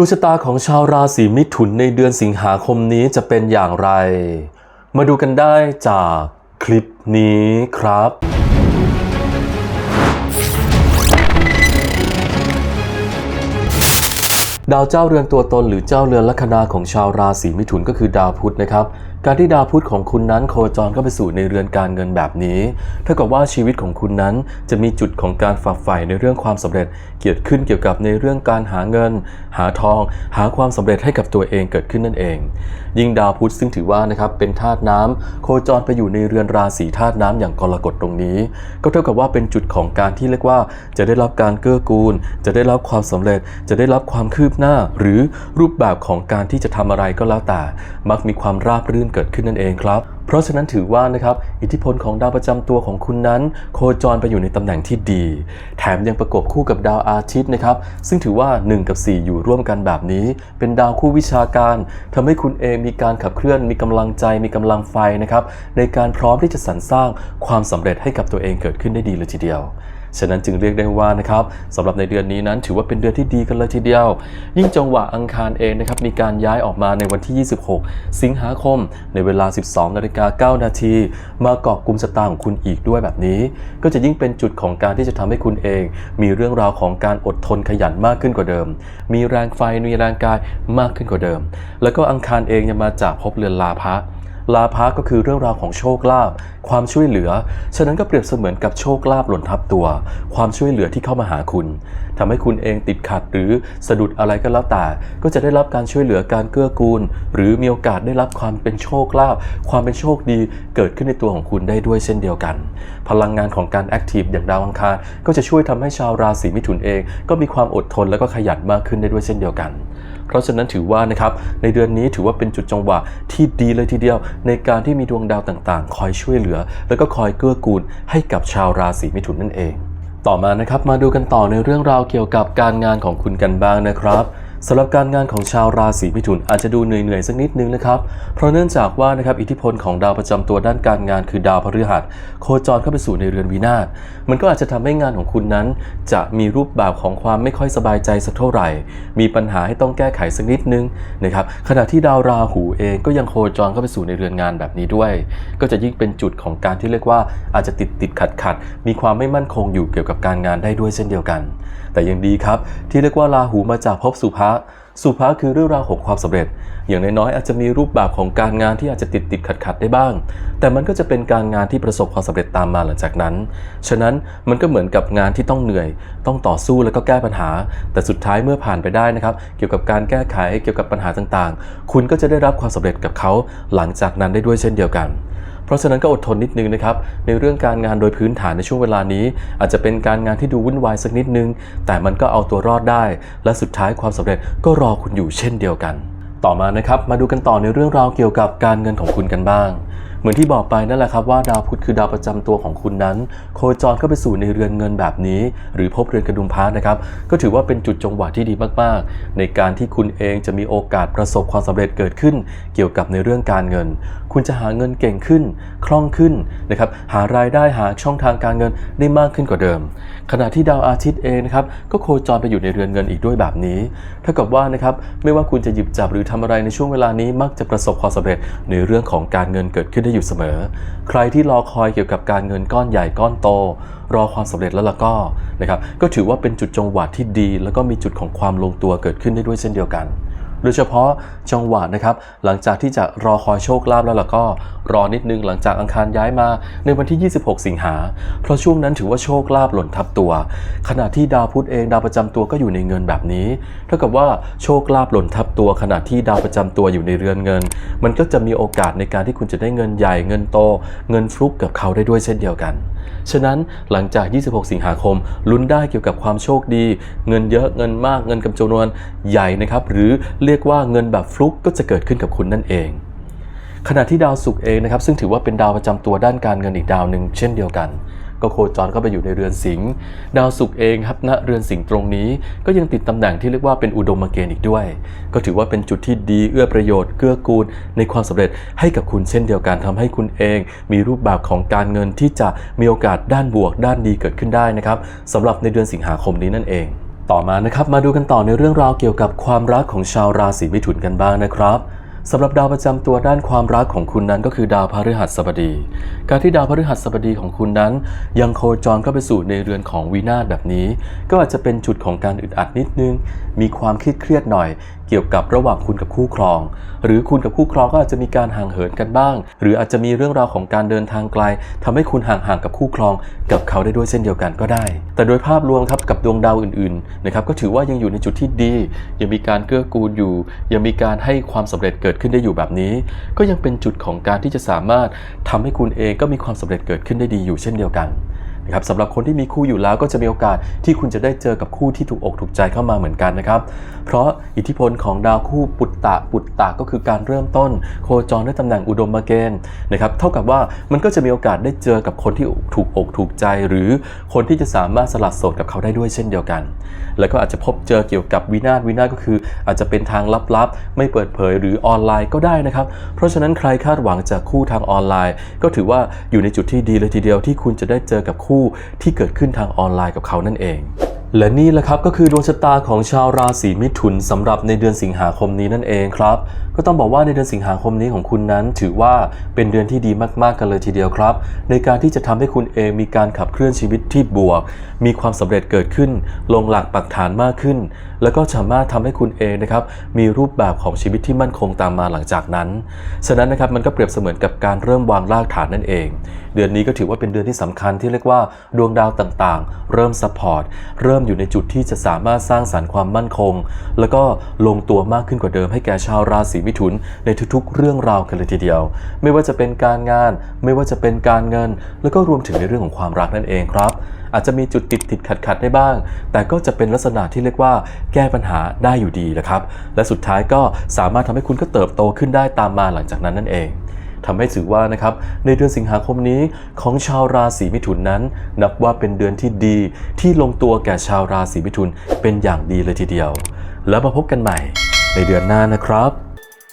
ดวงชะตาของชาวราศีมิถุนในเดือนสิงหาคมนี้จะเป็นอย่างไร มาดูกันได้จากคลิปนี้ครับ ดาวเจ้าเรือนตัวตนหรือเจ้าเรือนลัคนาของชาวราศีมิถุนก็คือดาวพุธนะครับการที่ดาวพุธของคุณนั้นโคจรเข้าไปสู่ในเรือนการเงินแบบนี้เท่ากับว่าชีวิตของคุณนั้นจะมีจุดของการฝักใฝ่ในเรื่องความสำเร็จ เกี่ยวขึ้นเกี่ยวกับในเรื่องการหาเงิน หาทอง หาความสำเร็จให้กับตัวเองเกิดขึ้นนั่นเอง ยิ่งดาวพุธซึ่งถือว่านะครับเป็นธาตุน้ำโคจรไปอยู่ในเรือนราศีธาตุน้ำอย่างกรกฎตรงนี้ ก็เท่ากับว่าเป็นจุดของการที่เรียกว่า จะได้รับการเกื้อกูล จะได้รับความสำเร็จ จะได้รับความคืบหน้า หรือรูปแบบของการที่จะทำอะไรก็แล้วแต่ มักมีความราบรื่นเกิดขึ้นนั่นเองครับ เพราะฉะนั้นถือว่านะครับอิทธิพลของดาวประจำตัวของคุณนั้น โคจรไปอยู่ในตำแหน่งที่ดี แถมยังประกบคู่กับดาวอาทิตย์นะครับ ซึ่งถือว่า 1 กับ 4 อยู่ร่วมกันแบบนี้ เป็นดาวคู่วิชาการทำให้คุณเองมีการขับเคลื่อนมีกำลังใจมีกำลังไฟนะครับในการพร้อมที่จะสรรสร้างความสำเร็จให้กับตัวเองเกิดขึ้นได้ดีเลยทีเดียว ฉะนั้นจึงเรียกได้ว่านะครับสำหรับในเดือนนี้นั้น ถือว่าเป็นเดือนที่ดีกันเลยทีเดียว ยิ่งจังหวะอังคารเองนะครับมีการย้ายออกมาในวันที่ 26 สิงหาคม ในเวลา 12นาฬิกา9นาทีมาเกาะกลุ่มชะตาของคุณอีกด้วยแบบนี้ ก็จะยิ่งเป็นจุดของการที่จะทำให้คุณเอง มีเรื่องราวของการอดทนขยันมากขึ้นกว่าเดิม มีแรงไฟมีแรงกายมากขึ้นกว่าเดิม แล้วก็อังคารเองยังมาจากภพเรือนลาภะ ลาภะก็คือเรื่องราวของโชคลาภความช่วยเหลือ ฉะนั้นก็เปรียบเสมือนกับโชคลาภหล่นทับตัว ความช่วยเหลือที่เข้ามาหาคุณทำให้คุณเองติดขัดหรือสะดุดอะไรก็แล้วแต่ ก็จะได้รับการช่วยเหลือการเกื้อกูล หรือมีโอกาสได้รับความเป็นโชคลาภความเป็นโชคดีเกิดขึ้นในตัวของคุณได้ด้วยเช่นเดียวกัน พลังงานของการแอคทีฟอย่างดาวอังคารก็จะช่วยทำให้ชาวราศีมิถุนเอง ก็มีความอดทนและก็ขยันมากขึ้นได้ด้วยเช่นเดียวกัน เพราะฉะนั้นถือว่านะครับในเดือนนี้ถือว่าเป็นจุดจังหวะที่ดีเลยทีเดียว ในการที่มีดวงดาวต่างๆ คอยช่วยเหลือ แล้วก็คอยเกื้อกูลให้กับชาวราศีมิถุนนั่นเอง ต่อมานะครับมาดูกันต่อในเรื่องราวเกี่ยวกับการงานของคุณกันบ้างนะครับ สำหรับการงานของชาวราศีมิถุนอาจจะดูเหนื่อยๆสักนิดนึงนะครับ เพราะเนื่องจากว่านะครับอิทธิพลของดาวประจำตัวด้านการงานคือดาวพฤหัสโคจรเข้าไปสู่ในเรือนวินาศมันก็อาจจะทำให้งานของคุณนั้น จะมีรูปแบบของความไม่ค่อยสบายใจสักเท่าไหร่ มีปัญหาให้ต้องแก้ไขสักนิดนึงนะครับขณะที่ดาวราหูเองก็ยังโคจรเข้าไปสู่ในเรือนงานแบบนี้ด้วย ก็จะยิ่งเป็นจุดของการที่เรียกว่าอาจจะติดติดขัดขัดมีความไม่มั่นคงอยู่เกี่ยวกับการงานได้ด้วยเช่นเดียวกัน แต่ยังดีครับที่เรียกว่าราหูมาจากภพสุภะสุภะคือเรื่องราวของความสำเร็จ อย่างน้อยๆอาจจะมีรูปแบบของการงานที่อาจจะติดติดขัดขัดได้บ้าง แต่มันก็จะเป็นการงานที่ประสบความสำเร็จตามมาหลังจากนั้น ฉะนั้นมันก็เหมือนกับงานที่ต้องเหนื่อย ต้องต่อสู้แล้วก็แก้ปัญหา แต่สุดท้ายเมื่อผ่านไปได้นะครับ เกี่ยวกับการแก้ไขเกี่ยวกับปัญหาต่างๆ คุณก็จะได้รับความสำเร็จกับเขาหลังจากนั้นได้ด้วยเช่นเดียวกัน เพราะฉะนั้นก็อดทนนิดนึงนะครับในเรื่องการงานโดยพื้นฐานในช่วงเวลานี้ อาจจะเป็นการงานที่ดูวุ่นวายสักนิดนึง แต่มันก็เอาตัวรอดได้ และสุดท้ายความสำเร็จก็รอคุณอยู่เช่นเดียวกัน ต่อมานะครับมาดูกันต่อในเรื่องราวเกี่ยวกับการเงินของคุณกันบ้างเหมือนที่บอกไปนั่นแหละครับว่าดาวพุธคือดาวประจำตัวของคุณนั้น โคจรเข้าไปสู่ในเรือนเงินแบบนี้ หรือพบเรือนกระดุมพระนะครับ ก็ถือว่าเป็นจุดจงหวะที่ดีมากๆ ในการที่คุณเองจะมีโอกาสประสบความสำเร็จเกิดขึ้น เกี่ยวกับในเรื่องการเงิน คุณจะหาเงินเก่งขึ้น คล่องขึ้นนะครับ หารายได้หาช่องทางการเงินได้มากขึ้นกว่าเดิม ขณะที่ดาวอาทิตย์เองนะครับก็โคจรไปอยู่ในเรือนเงินอีกด้วยแบบนี้เท่ากับว่านะครับไม่ว่าคุณจะหยิบจับหรือทำอะไรในช่วงเวลานี้มักจะประสบความสำเร็จในเรื่องของการเงินเกิดขึ้นได้อยู่เสมอ ใครที่รอคอยเกี่ยวกับการเงินก้อนใหญ่ก้อนโต รอความสำเร็จแล้วล่ะก็นะครับก็ถือว่าเป็นจุดจงหวะที่ดี แล้วก็มีจุดของความลงตัวเกิดขึ้นได้ด้วยเช่นเดียวกัน โดยเฉพาะจังหวะนะครับ หลังจากที่จะรอคอยโชคลาภแล้วล่ะก็รอนิดนึงหลังจากอังคารย้ายมาในวันที่ 26 สิงหา เพราะช่วงนั้นถือว่าโชคลาภหล่นทับตัว ขณะที่ดาวพุธเองดาวประจำตัวก็อยู่ในเงินแบบนี้ เท่ากับว่าโชคลาภหล่นทับตัว ขณะที่ดาวประจำตัวอยู่ในเรือนเงิน มันก็จะมีโอกาสในการที่คุณจะได้เงินใหญ่เงินโต เงินฟลุกกับเขาได้ด้วยเช่นเดียวกันฉะนั้นหลังจาก 26 สิงหาคม ลุ้นได้เกี่ยวกับความโชคดี เงินเยอะเงินมากเงินกำจำนวนใหญ่นะครับ หรือเรียกว่าเงินแบบฟลุกก็จะเกิดขึ้นกับคุณนั่นเอง ขณะที่ดาวศุกร์เองนะครับ ซึ่งถือว่าเป็นดาวประจำตัวด้านการเงินอีกดาวหนึ่งเช่นเดียวกัน ก็โคจรเข้าไปอยู่ในเรือนสิงห์ดาวศุกร์เองครับณเรือนสิงห์ตรงนี้ ก็ยังติดตำแหน่งที่เรียกว่าเป็นอุดมเกณฑ์อีกด้วย ก็ถือว่าเป็นจุดที่ดีเอื้อประโยชน์เกื้อกูล ในความสำเร็จให้กับคุณเช่นเดียวกันทำให้คุณเอง มีรูปแบบของการเงินที่จะมีโอกาสด้านบวก ด้านดีเกิดขึ้นได้นะครับสำหรับในเดือนสิงหาคมนี้นั่นเองต่อมานะครับมาดูกันต่อในเรื่องราวเกี่ยวกับความรักของชาวราศีมิถุนกันบ้างนะครับ สำหรับดาวประจำตัวด้านความรักของคุณนั้นก็คือดาวพฤหัสบดี การที่ดาวพฤหัสบดีของคุณนั้น ยังโคจรเข้าไปสู่ในเรือนของวีนาศแบบนี้ ก็อาจจะเป็นจุดของการอึดอัดนิดนึง มีความเครียดเครียดหน่อย เกี่ยวกับระหว่างคุณกับคู่ครอง หรือคุณกับคู่ครองก็อาจจะมีการห่างเหินกันบ้าง หรืออาจจะมีเรื่องราวของการเดินทางไกลทำให้คุณห่างๆกับคู่ครอง กับเขาได้ด้วยเช่นเดียวกันก็ได้ แต่โดยภาพรวมครับกับดวงดาวอื่นๆนะครับก็ถือว่ายังอยู่ในจุดที่ดี ยังมีการเกื้อกูลอยู่ ยังมีการให้ความสำเร็จเกิดขึ้นได้อยู่แบบนี้ ก็ยังเป็นจุดของการที่จะสามารถทำให้คุณเองก็มีความสำเร็จเกิดขึ้นได้ดีอยู่เช่นเดียวกัน นะครับสำหรับคนที่มีคู่อยู่แล้วก็จะมีโอกาสที่คุณจะได้เจอกับคู่ที่ถูกอกถูกใจเข้ามาเหมือนกันนะครับ เพราะอิทธิพลของดาวคู่ปุตตะปุตตะก็คือการเริ่มต้น โคจรด้วยตำแหน่งอุดมมาเกณฑ์นะครับเท่ากับว่ามันก็จะมีโอกาสได้เจอกับคนที่ถูกอกถูกใจ หรือคนที่จะสามารถสลัดโสดกับเขาได้ด้วยเช่นเดียวกัน แล้วก็อาจจะพบเจอเกี่ยวกับวินาศวินาศก็คือ อาจจะเป็นทางลับๆ ไม่เปิดเผยหรือออนไลน์ก็ได้นะครับ เพราะฉะนั้นใครคาดหวังจากคู่ทางออนไลน์ ก็ถือว่าอยู่ในจุดที่ดีเลยทีเดียวที่คุณจะได้เจอกับคู่ที่เกิดขึ้นทางออนไลน์กับเขานั่นเอง และนี่แหละครับก็คือดวงชะตาของชาวราศีมิถุนสำหรับในเดือนสิงหาคมนี้นั่นเองครับก็ต้องบอกว่าในเดือนสิงหาคมนี้ของคุณนั้น ถือว่าเป็นเดือนที่ดีมากๆกันเลยทีเดียวครับ ในการที่จะทำให้คุณเองมีการขับเคลื่อนชีวิตที่บวก มีความสำเร็จเกิดขึ้น ลงหลักปักฐานมากขึ้น แล้วก็สามารถทำให้คุณเองนะครับมีรูปแบบของชีวิตที่มั่นคงตามมาหลังจากนั้น ฉะนั้นนะครับมันก็เปรียบเสมือนกับการเริ่มวางรากฐานนั่นเอง เดือนนี้ก็ถือว่าเป็นเดือนที่สำคัญที่เรียกว่าดวงดาวต่างๆ เริ่มซัพพอร์ตเริ่มอยู่ในจุดที่จะสามารถสร้างสรรค์ความมั่นคง แล้วก็ลงตัวมากขึ้นกว่าเดิมให้แก่ชาวราศีมิถุนในทุกๆ เรื่องราวกันเลยทีเดียว ไม่ว่าจะเป็นการงาน ไม่ว่าจะเป็นการเงิน แล้วก็รวมถึงในเรื่องของความรักนั่นเองครับ อาจจะมีจุดติดติดขัดขัดได้บ้าง แต่ก็จะเป็นลักษณะที่เรียกว่า แก้ปัญหาได้อยู่ดีนะครับ และสุดท้ายก็สามารถทำให้คุณก็เติบโตขึ้นได้ตามมาหลังจากนั้นนั่นเองทำให้ถือว่านะครับในเดือนสิงหาคมนี้ของชาวราศีมิถุนนั้น นับว่าเป็นเดือนที่ดีที่ลงตัวแก่ชาวราศีมิถุนเป็นอย่างดีเลยทีเดียว แล้วมาพบกันใหม่ในเดือนหน้านะครับ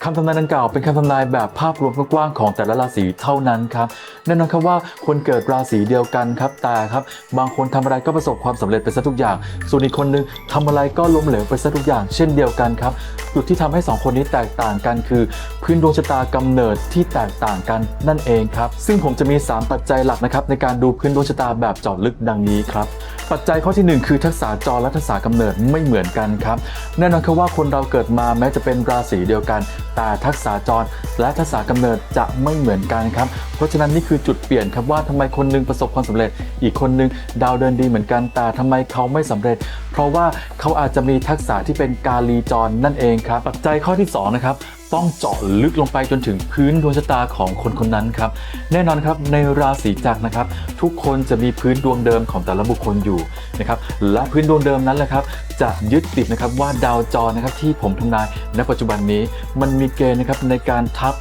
คำทำนายดังกล่าวเป็นคำทำนายแบบภาพรวมกว้างๆของแต่ละราศีเท่านั้นครับ แน่นอนครับว่าคนเกิดราศีเดียวกันครับแต่ครับบางคนทำอะไรก็ประสบความสำเร็จไปซะทุกอย่าง ส่วนอีกคนนึงทำอะไรก็ล้มเหลวไปซะทุกอย่าง เช่นเดียวกันครับจุดที่ทำให้สองคนนี้แตกต่างกันคือ พื้นดวงชะตากำเนิดที่แตกต่างกันนั่นเองครับ ซึ่งผมจะมี 3 ปัจจัยหลักนะครับในการดูพื้นดวงชะตาแบบเจาะลึกดังนี้ครับปัจจัยข้อทีหนึ่1 คือทักษะจรและทักษะกำเนิดไม่เหมือนกันครับแน่นอนครับว่าคนเราเกิดมาแม้จะเป็นราศีเดียวกัน แต่ทักษะจรและทักษะกำเนิดจะไม่เหมือนกันครับเพราะฉะนั้นนี่คือจุดเปลี่ยนครับว่าทำไมคนหนึงประสบความสำเร็จ อีกคนหนึงดาวเดินดีเหมือนกันแต่ทำไมเขาไม่สำเร็จ เพราะว่าเขาอาจจะมีทักษะที่เป็นกาลีจรนั่นเองครับปัจจัยข้อที่สองนะครับต้องเจาะลึกลงไปจนถึงพื้นดวงชะตาของคนคนนั้นครับแน่นอนครับในราศีจักรนะครับ ทุกคนจะมีพื้นดวงเดิมของแต่ละบุคคลอยู่นะครับและพื้นดวงเดิมนั้นแหละครับ จะยึดติดนะครับว่าดาวจรนะครับที่ผมทำนายณปัจจุบันนี้ มันมีเกณฑ์นะครับในการทับ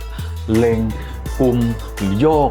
เล็งกลุ่มหรือโยก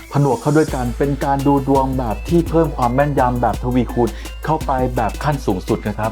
ผนวกเข้าด้วยกันเป็นการดูดวงแบบที่เพิ่มความแม่นยำแบบทวีคูณเข้าไปแบบขั้นสูงสุดนะครับ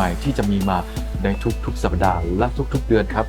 ม่ๆที่จะมีมาในทุกๆสัปดาห์และทุกๆเดือนครับ